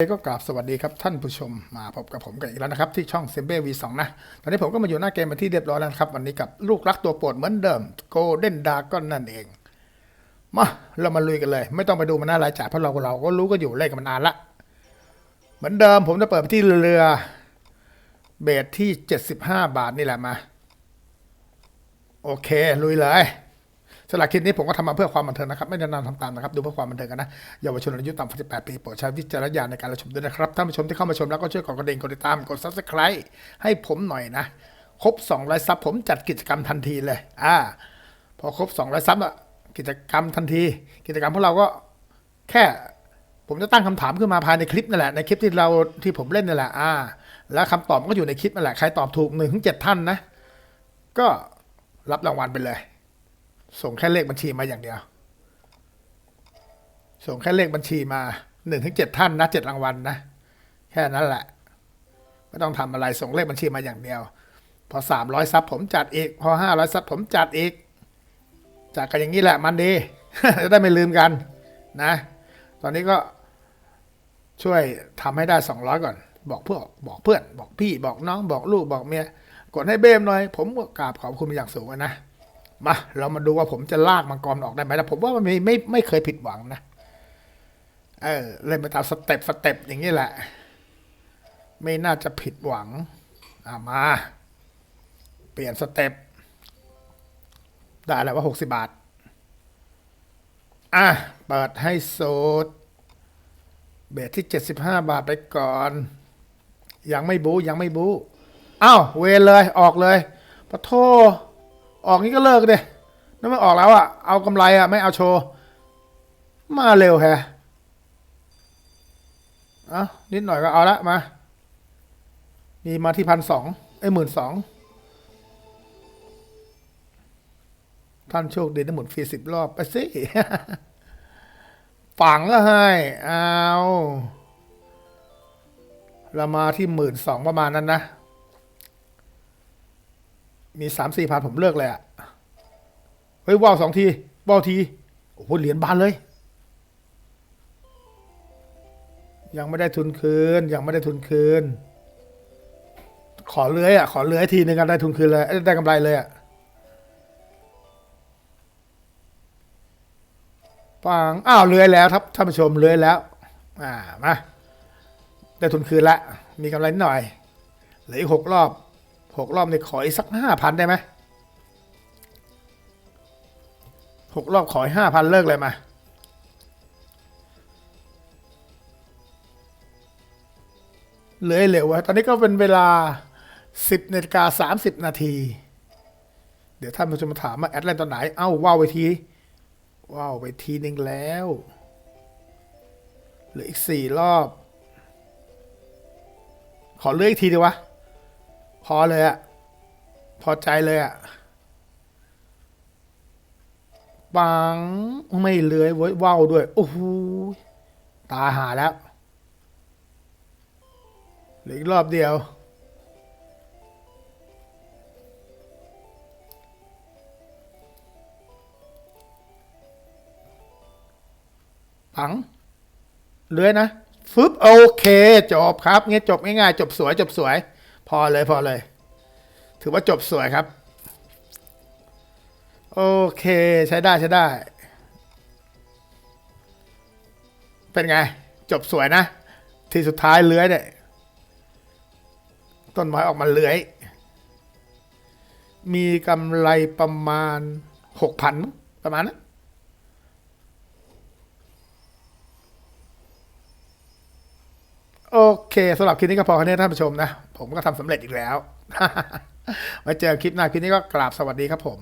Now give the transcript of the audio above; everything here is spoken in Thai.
ก็กราบสวัสดีครับท่านผู้ชมมาพบกับผมกันอีกแล้วนะครับที่ช่องเซมเบ้วีสองนะตอนนี้ผมก็มาอยู่หน้าเกมมาที่เรียบร้อยแล้วครับวันนี้กับลูกรักตัวโปรดเหมือนเดิมโกลเด้นดาก้อนนั่นเอง มาเรามาลุยกันเลย ไม่ต้องไปดูมันน้ารายจ่ายเพราะเราเราก็รู้ก็อยู่เล่นกันมานานละ เหมือนเดิมผมจะเปิดไปที่เรือเบสที่เจ็ดสิบห้าบาทนี่แหละมา โอเคลุยเลย สำหรับคลิปนี้ผมก็ทำมาเพื่อความบันเทิงนะครับ ไม่ได้นำทำตามนะครับ ดูเพื่อความบันเทิงกันนะเยาวชนอายุต่ำกว่า18 ปีโปรดใช้วิจารณญาณในการรับชมด้วยนะครับท่านผู้ชมที่เข้ามาชมแล้วก็ช่วยกดกระดิ่งกดติดตามกด subscribe ให้ผมหน่อยนะครบ200ซับผมจัดกิจกรรมทันทีเลยอ่าพอครบ200ซับอะกิจกรรมทันที กิจกรรมพวกเราก็แค่ผมจะตั้งคำถามขึ้นมาภายในคลิปนั่นแหละในคลิปที่เราที่ผมเล่นนั่นแหละอ่า แล้วคำตอบก็อยู่ในคลิปนั่นแหละใครตอบถูกหนึ่งถึงเจ็ดท่านนะ ก็รับรางวัลไปเลย ส่งแค่เลขบัญชีมาอย่างเดียว ส่งแค่เลขบัญชีมาหนึ่งถึงเจ็ดท่านนะเจ็ดรางวัลนะแค่นั้นแหละไม่ต้องทำอะไรส่งเลขบัญชีมาอย่างเดียว พอสามร้อยซับผมจัดอีก พอห้าร้อยซับผมจัดอีกจัดกันอย่างนี้แหละมันดีจะได้ไม่ลืมกันนะ ตอนนี้ก็ช่วยทำให้ได้สองร้อยก่อน บอกเพื่อนบอกเพื่อน บอกพี่บอกน้องบอกลูกบอกเมียกดให้เบมหน่อย ผมกราบขอบคุณอย่างสูงนะ มาเรามาดูว่าผมจะลากมังกรออกได้ไหมแต่ผมว่ามันไม่ไม่ไม่เคยผิดหวังนะ เออเล่นไปตามสเต็ปสเต็ปอย่างนี้แหละ ไม่น่าจะผิดหวัง อ่ามา เปลี่ยนสเต็ปได้แล้วว่าหกสิบาท อะ เปิดให้โซดเบสที่เจ็ดสิบห้าบาทไปก่อน ยังไม่บูยังไม่บูอ้าวเวรเลยออกเลยปะโท ออกนี้ก็เลิกเลยนั่นไม่ออกแล้วอะเอากำไรอะไม่เอาโชว์ มาเร็วแฮะเอานิดหน่อยก็เอาละมา มีมาที่พันสองไอ้หมื่นสองท่านโชคดีได้หมุนฟรีสิบรอบไปสิฝังก็ให้เอาเรามาที่หมื่นสองประมาณนั้นนะ มีสามสี่พันผมเลิกเลยอะเฮ้ยว่าวสองทีว่าวที โอ้โหเหรียญบานเลย ยังไม่ได้ทุนคืน ยังไม่ได้ทุนคืน ขอเลื้อยอะขอเลื้อยทีนึงกันได้ทุนคืนเลย ได้กำไรเลยอะปังอ้าวเลื้อยแล้วครับท่านผู้ชมเลื้อยแล้ว อ่ามาได้ทุนคืนละ มีกำไรนิดหน่อยเหลืออีกหกรอบ หกรอบนี่ขออีกสักห้าพันได้ไหมหกรอบขอห้าพันเลิกเลยมาเหลือเหลวอะตอนนี้ก็เป็นเวลาสิบนาฬิกาสามสิบนาที เดี๋ยวท่านผู้ชมมาถามว่าแอดไลน์ตอนไหน เอ้าว้าวไปทีว้าวไปทีหนึ่งแล้วเหลืออีกสี่รอบ ขอเลือกอีกทีดีวะ พอเลยอะพอใจเลยอะปังไม่เลื้อยเว้ยว่าวด้วย โอ้โหตาหาแล้วเหลืออีกรอบเดียว ปังเลื้อยนะฟึบโอเค จบครับงี้จบง่ายๆจบสวย จบสวย พอเลยพอเลย ถือว่าจบสวยครับ โอเคใช้ได้ใช้ได้ เป็นไง จบสวยนะ ทีสุดท้ายเลื้อยเนี่ยต้นไม้ออกมาเลื้อย มีกำไรประมาณหกพันประมาณนั้น โอเคสำหรับคลิปนี้ก็พอแค่นี้ท่านผู้ชมนะ ผมก็ทำสำเร็จอีกแล้ว ไว้เจอคลิปหน้าคลิปนี้ก็กราบสวัสดีครับผม